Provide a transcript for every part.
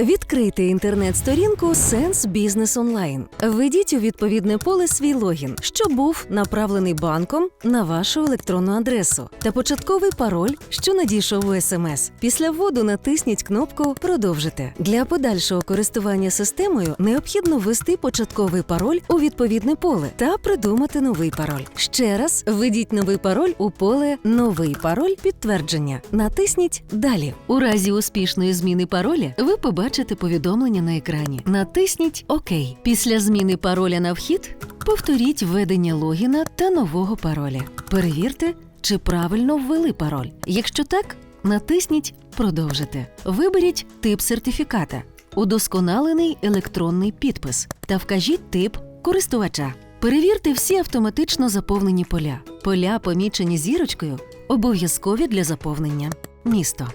Відкрийте інтернет-сторінку Sense Business Online. Введіть у відповідне поле свій логін, що був направлений банком на вашу електронну адресу, та початковий пароль, що надійшов у СМС. Після вводу натисніть кнопку Продовжити. Для подальшого користування системою необхідно ввести початковий пароль у відповідне поле та придумати новий пароль. Ще раз введіть новий пароль у поле Новий пароль підтвердження. Натисніть Далі. У разі успішної зміни пароля ви побачите повідомлення на екрані. Натисніть ОК. Після зміни пароля на вхід повторіть введення логіна та нового пароля. Перевірте, чи правильно ввели пароль. Якщо так, натисніть Продовжити. Виберіть тип сертифіката, удосконалений електронний підпис та вкажіть тип користувача. Перевірте всі автоматично заповнені поля. Поля, помічені зірочкою, обов'язкові для заповнення. Місто.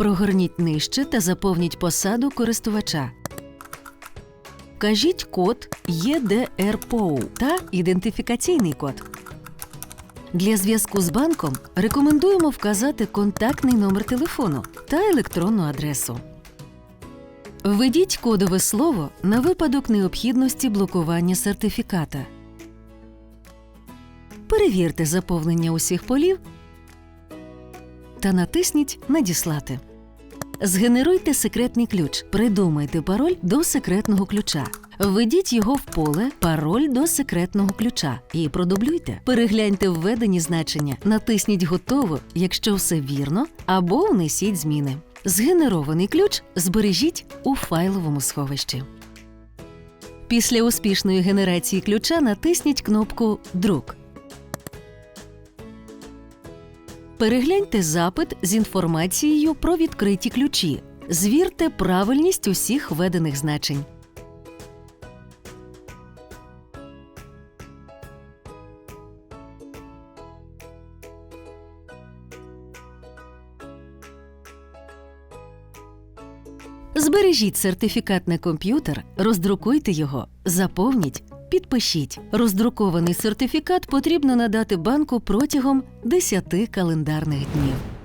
Прогорніть нижче та заповніть посаду користувача. Вкажіть код ЄДРПОУ та ідентифікаційний код. Для зв'язку з банком рекомендуємо вказати контактний номер телефону та електронну адресу. Введіть кодове слово на випадок необхідності блокування сертифіката. Перевірте заповнення усіх полів та натисніть Надіслати. Згенеруйте секретний ключ. Придумайте пароль до секретного ключа. Введіть його в поле Пароль до секретного ключа і продублюйте. Перегляньте введені значення, натисніть Готово, якщо все вірно, або внесіть зміни. Згенерований ключ збережіть у файловому сховищі. Після успішної генерації ключа натисніть кнопку Друк. Перегляньте запит з інформацією про відкриті ключі. Звірте правильність усіх введених значень. Збережіть сертифікат на комп'ютер, роздрукуйте його, заповніть, підпишіть. Роздрукований сертифікат потрібно надати банку протягом 10 календарних днів.